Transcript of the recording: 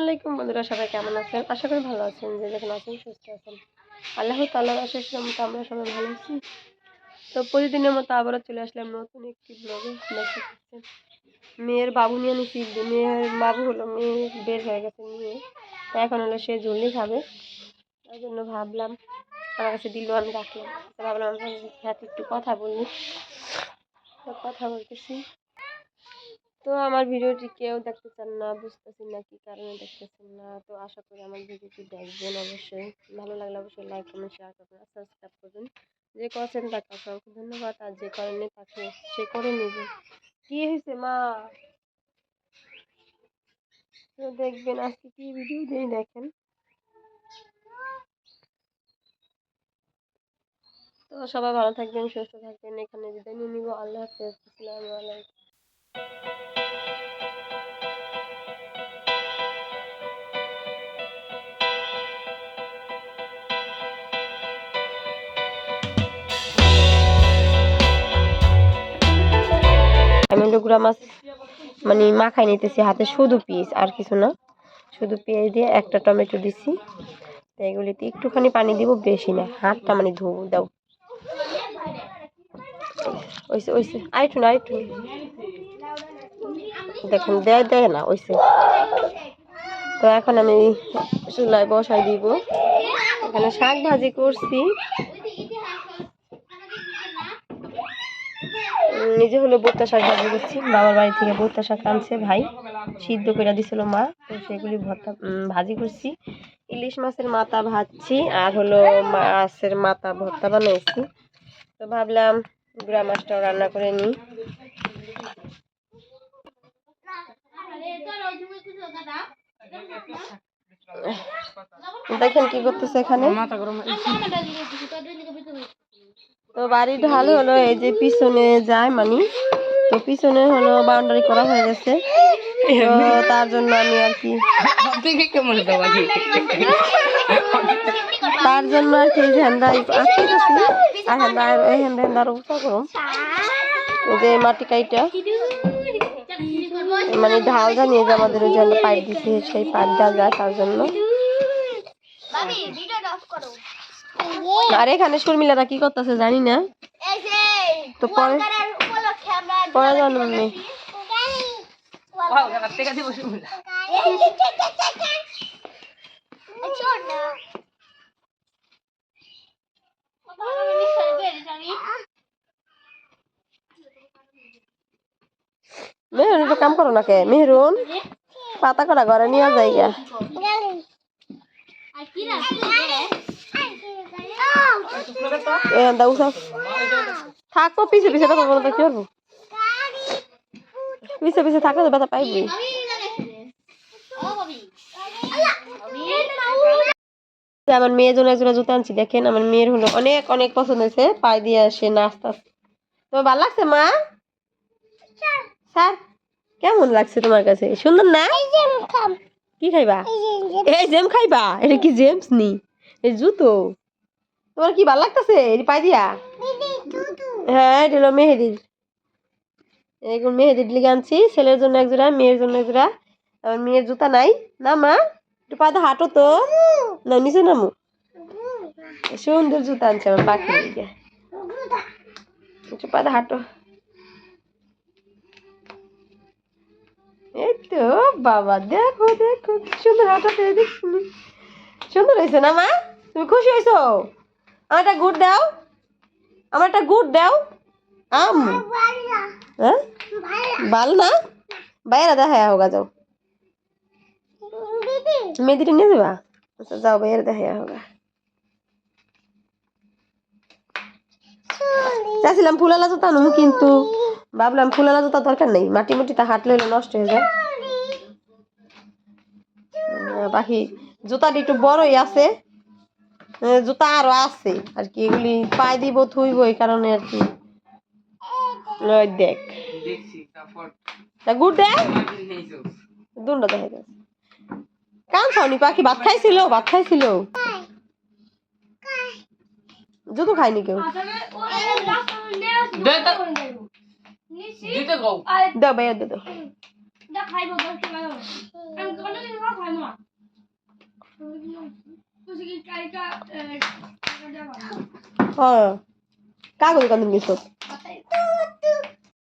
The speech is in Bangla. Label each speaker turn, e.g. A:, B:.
A: আসসালামাইকুম বন্ধুরা, সবাই কেমন আছেন? আশা করি ভালো আছেন, যে যেখানে আছেন সুস্থ আছেন। আল্লাহ তাল্লাহ আশেষ মতো আমরা সবাই ভালো আছি। তো প্রতিদিনের মতো আবারও চলে আসলাম নতুন একটি ব্লগে মেয়ের বাবু নিয়ে আমি নিছি মেয়ের বাবু হলো মেয়ে, বের হয়ে গেছে মেয়ে। এখন হলো সে জলদি খাবে। তাই জন্য ভাবলাম, আমার কাছে দিল, আমি রাখলাম। ভাবলাম আমার সাথে একটু কথা বলি। তো কথা বলতেছি। তো আমার ভিডিওটি কেউ দেখতে চান না, বুঝতেছেন না কি কারণে দেখতেছেন না, তো আশা করি আমার ভিডিওটি দেখবেন অবশ্যই। ভালো লাগলে অবশ্যই লাইক কমেন্ট শেয়ার করবেন আর সাবস্ক্রাইব করবেন। যে করছেন তাকে অসংখ্য ধন্যবাদ। আর যে করেননি তাকে সে করে নেবে। কি হয়েছে মা? তো দেখবেন আজকে কি ভিডিও দিয়ে দেখেন। তো সবাই ভালো থাকবেন, সুস্থ থাকবেন। এখানে বিদায় নিয়ে নিব। আল্লাহ হাফেজ। আসসালামু আলাইকুম। আমি হলো মাছ মানে মাখাই নিতেছি, হাতে শুধু পিস আর কিছু না। শুধু পেঁয়াজ দিয়ে একটা টমেটো দিছি। এগুলিতে একটুখানি পানি দিব, বেশি না, হাতটা মানে ধো দাও। ওইসে ওইসে আইটু না আইটু দেখুন, দেয় দেয় না, ওইসে। তো এখন আমি চুলায় বসাই দিব। এখানে শাক ভাজি করছি। নিজে হলো বোত্তা শাক ভাজি করছি। বাবার বাড়ি থেকে বোত্তা শাক আনছে ভাই। সিদ্ধ করে দিছিল মা। তো সেগুলি ভর্তা ভাজি করছি। ইলিশ মাছের মাথা ভাজছি, আর হলো মাছের মাথা ভর্তা বানাইছি। তো ভাবলাম গুড়া মাছটাও রান্না করে নিই। দেখেন কি করতেছে এখানে। তো বাড়ির ঢাল হলো এই যে পিছনে যায় মানে। তো পিছনে হলো বাউন্ডারি করা হয়ে গেছে। তার জন্য আমি আর কি তার জন্য আর কি হ্যান্ডা আটকে গেছি আর হ্যান্ডা এই যে মাটি কাইটা। মানে ঢাল জানিয়ে যে আমাদের ওই জন্য পাইপ দিছে সেই পাইপটা যায় তার জন্য। আর এখানে শর্মিলারা কি করতেছে জানি না। তো পরে পরে জানুন মেহরুন একটু কাম করো না কে মেহরুন, পাতা কটা ঘরে নিয়ে যাই গা থাকব পিছে পিছে তো কি করব? পিছে পিছে থাকলে তো ব্যথা পাইবি আমার মেয়ের জন্য একজোড়া জুতো আনছি, দেখেন আমার মেয়ের হলো অনেক অনেক পছন্দ হয়েছে। পায়ে দিয়ে আসে নাস্তা তোমার ভালো লাগছে, মা? স্যার কেমন লাগছে তোমার কাছে? সুন্দর না? কি খাইবা? এই জেম খাইবা? এটা কি জেমস নি? এই জুতো। তোমার কি ভালো লাগতেছে? এটি পাই দিয়া? হ্যাঁ এটা হলো মেহেদির। এগুলো মেহেদির লিগে আনছি। ছেলের জন্য এক জোড়া মেয়ের জন্য এক জোড়া। আমার মেয়ের জুতা নাই। না মা? একটু পায়ে হাঁটো তো। না নিচে নামো। সুন্দর জুতা আনছে আমার পাখির দিকে একটু পায়ে হাঁটো। বাবা দেখো দেখো কি সুন্দর হাঁটা পেয়ে দেখছি সুন্দর হয়েছে না মা? তুমি খুশি হয়েছো? আমার একটা গুড় দাও। আমার একটা গুড় দাও। আম। হ্যাঁ? ভালো না? বাইরে দেখা হোগা যাও। মেয়েদিটা নিয়ে যাবা? আচ্ছা যাও বাইরে দেখা হোগা। চাইছিলাম ফুলালা জুতা নু কিন্তু ভাবলাম ফুলালা জুতা দরকার নেই। মাটি মুটিতে হাঁটলে নষ্ট হয়ে যায়। পাখি জুতাটি একটু বড়ই আছে। জুতা আরও আছে। আর কি এগুলি পায়ে দিব থুইব এই কারণে আর কি। ওই দেখ। গুড দেখ। দুন্ডা দেখা গেছে কান ছাউনি পাখি ভাত খাইছিল ভাত খাইছিল। জুতো খায়নি কেউ। দাও ভাইয়া দাও।
B: খাইব দশ টাকা আমি কত দিন খাইব
A: হ্যাঁ কাগজ কত গেছ